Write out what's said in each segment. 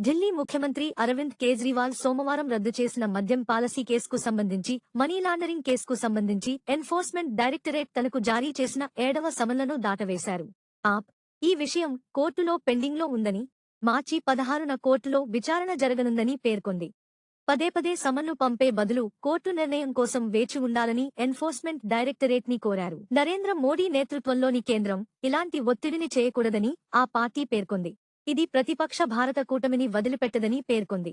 ఢిల్లీ ముఖ్యమంత్రి అరవింద్ కేజ్రీవాల్ సోమవారం రద్దు చేసిన మద్యం పాలసీ కేసుకు సంబంధించి మనీ లాండరింగ్ కేసుకు సంబంధించి ఎన్ఫోర్స్మెంట్ డైరెక్టరేట్ తనకు జారీ చేసిన ఏడవ సమన్లను దాటవేశారు. ఆప్. ఈ విషయం కోర్టులో పెండింగ్లో ఉందని మార్చి పదహారున కోర్టులో విచారణ జరగనుందని పేర్కొంది. పదే పదే సమన్లు పంపే బదులు కోర్టు నిర్ణయం కోసం వేచి ఉండాలని ఎన్ఫోర్స్మెంట్ డైరెక్టరేట్ని కోరారు. నరేంద్ర మోడీ నేతృత్వంలోని కేంద్రం ఇలాంటి ఒత్తిడిని చేయకూడదని ఆ పార్టీ పేర్కొంది. ఇది ప్రతిపక్ష భారత కూటమిని వదిలిపెట్టదని పేర్కొంది.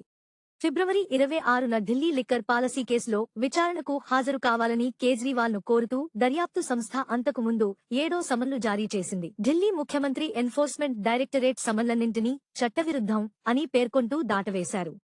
ఫిబ్రవరి ఇరవై ఆరున ఢిల్లీ లిక్కర్ పాలసీ కేసులో విచారణకు హాజరు కావాలని కేజ్రీవాల్ను కోరుతూ దర్యాప్తు సంస్థ అంతకుముందు ఏడో సమన్లు జారీ చేసింది. ఢిల్లీ ముఖ్యమంత్రి ఎన్ఫోర్స్మెంట్ డైరెక్టరేట్ సమన్లన్నింటినీ చట్టవిరుద్ధం అని పేర్కొంటూ దాటవేశారు.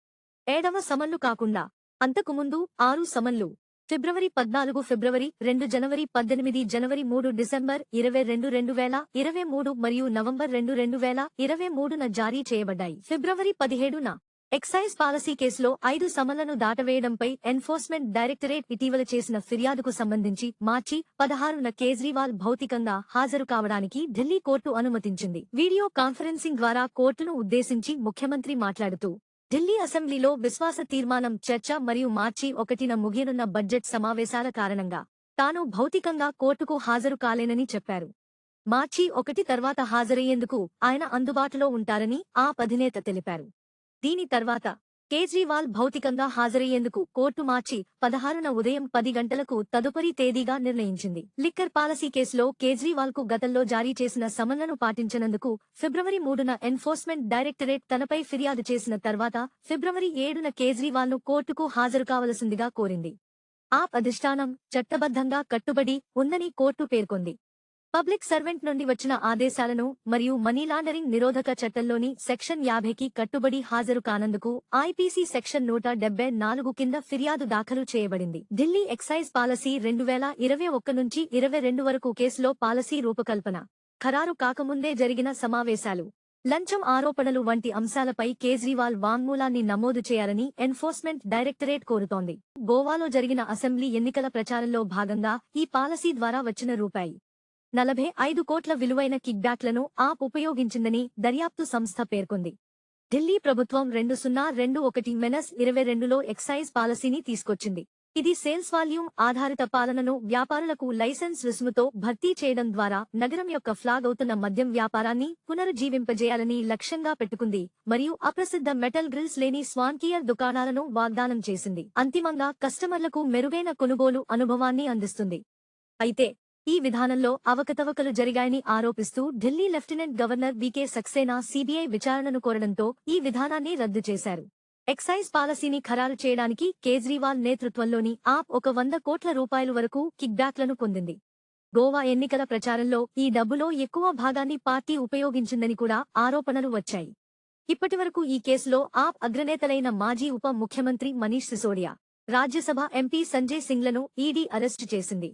ఏడవ సమన్లు కాకుండా అంతకుముందు ఆరు సమన్లు ఫిబ్రవరి పద్నాలుగు ఫిబ్రవరి రెండు జనవరి పద్దెనిమిది జనవరి మూడు డిసెంబర్ ఇరవై రెండు రెండు వేల ఇరవై మూడు మరియు నవంబర్ రెండు రెండు వేల ఇరవై మూడున జారీ చేయబడ్డాయి. ఫిబ్రవరి పదిహేడున ఎక్సైజ్ పాలసీ కేసులో ఐదు సమలను దాటవేయడంపై ఎన్ఫోర్స్మెంట్ డైరెక్టరేట్ ఇటీవల చేసిన ఫిర్యాదుకు సంబంధించి మార్చి పదహారున కేజ్రీవాల్ భౌతికంగా హాజరు కావడానికి ఢిల్లీ కోర్టు అనుమతించింది. వీడియో కాన్ఫరెన్సింగ్ ద్వారా కోర్టును ఉద్దేశించి ముఖ్యమంత్రి మాట్లాడుతూ ఢిల్లీ అసెంబ్లీలో విశ్వాస తీర్మానం చర్చ మరియు మార్చి ఒకటిన ముగియనున్న బడ్జెట్ సమావేశాల కారణంగా తాను భౌతికంగా కోర్టుకు హాజరు కాలేనని చెప్పారు. మార్చి ఒకటి తర్వాత హాజరయ్యేందుకు ఆయన అందుబాటులో ఉంటారని ఆ అధినేత తెలిపారు. దీని తర్వాత కేజ్రీవాల్ భౌతికంగా హాజరయ్యేందుకు కోర్టు మార్చి పదహారున ఉదయం పది గంటలకు తదుపరి తేదీగా నిర్ణయించింది. లిక్కర్ పాలసీ కేసులో కేజ్రీవాల్కు గతంలో జారీ చేసిన సమన్లను పాటించనందుకు ఫిబ్రవరి మూడున ఎన్ఫోర్స్మెంట్ డైరెక్టరేట్ తనపై ఫిర్యాదు చేసిన తర్వాత ఫిబ్రవరి ఏడున కేజ్రీవాల్ను కోర్టుకు హాజరు కావలసిందిగా కోరింది. ఆ అధిష్టానం చట్టబద్ధంగా కట్టుబడి ఉందని కోర్టు పేర్కొంది. పబ్లిక్ సర్వెంట్ నుండి వచ్చిన ఆదేశాలను మరియు మనీ లాండరింగ్ నిరోధక చట్టంలోని సెక్షన్ యాభైకి కట్టుబడి హాజరు కానందుకు ఐపీసీ సెక్షన్ నూట డెబ్బై నాలుగు కింద ఫిర్యాదు దాఖలు చేయబడింది. ఢిల్లీ ఎక్సైజ్ పాలసీ రెండు వేల ఇరవై ఒక్క నుంచి ఇరవై రెండు వరకు కేసులో పాలసీ రూపకల్పన ఖరారు కాకముందే జరిగిన సమావేశాలు లంచం ఆరోపణలు వంటి అంశాలపై కేజ్రీవాల్ వాంగ్మూలాన్ని నమోదు చేయాలని ఎన్ఫోర్స్మెంట్ డైరెక్టరేట్ కోరుతోంది. గోవాలో జరిగిన అసెంబ్లీ ఎన్నికల ప్రచారంలో భాగంగా ఈ పాలసీ ద్వారా వచ్చిన రూపాయి నలభై ఐదు కోట్ల విలువైన కిక్బ్యాక్లను ఆప్ ఉపయోగించిందని దర్యాప్తు సంస్థ పేర్కొంది. ఢిల్లీ ప్రభుత్వం రెండు సున్నా రెండు ఒకటి మెనస్ ఇరవై రెండులో ఎక్సైజ్ పాలసీని తీసుకొచ్చింది. ఇది సేల్స్ వాల్యూమ్ ఆధారిత పాలనను వ్యాపారులకు లైసెన్స్ రుసుముతో భర్తీ చేయడం ద్వారా నగరం యొక్క ఫ్లాగ్ అవుతున్న మద్యం వ్యాపారాన్ని పునరుజ్జీవింపజేయాలని లక్ష్యంగా పెట్టుకుంది మరియు అప్రసిద్ధ మెటల్ గ్రిల్స్ లేని స్వాన్కియర్ దుకాణాలను వాగ్దానం చేసింది. అంతిమంగా కస్టమర్లకు మెరుగైన కొనుగోలు అనుభవాన్ని అందిస్తుంది. అయితే ఈ విధానంలో అవకతవకలు జరిగాయని ఆరోపిస్తూ Delhi lieutenant governor VK Saxena CBI విచారణను కోరడంతో ఈ విధానాన్ని రద్దు చేశారు. ఎక్సైజ్ పాలసీని ఖరారు చేయడానికి కేజ్రీవాల్ నేతృత్వంలోని ఆప్ ఒక వంద కోట్ల రూపాయల వరకు కిక్బ్యాక్లను పొందింది. గోవా ఎన్నికల ప్రచారంలో ఈ డబ్బులో ఎక్కువ భాగాన్ని పార్టీ ఉపయోగించిందని కూడా ఆరోపణలు వచ్చాయి. ఇప్పటివరకు ఈ కేసులో ఆప్ అగ్రనేతలైన మాజీ ఉప ముఖ్యమంత్రి మనీష్ సిసోడియా రాజ్యసభ ఎంపీ సంజయ్ సింగ్లను ఈడీ అరెస్టు చేసింది.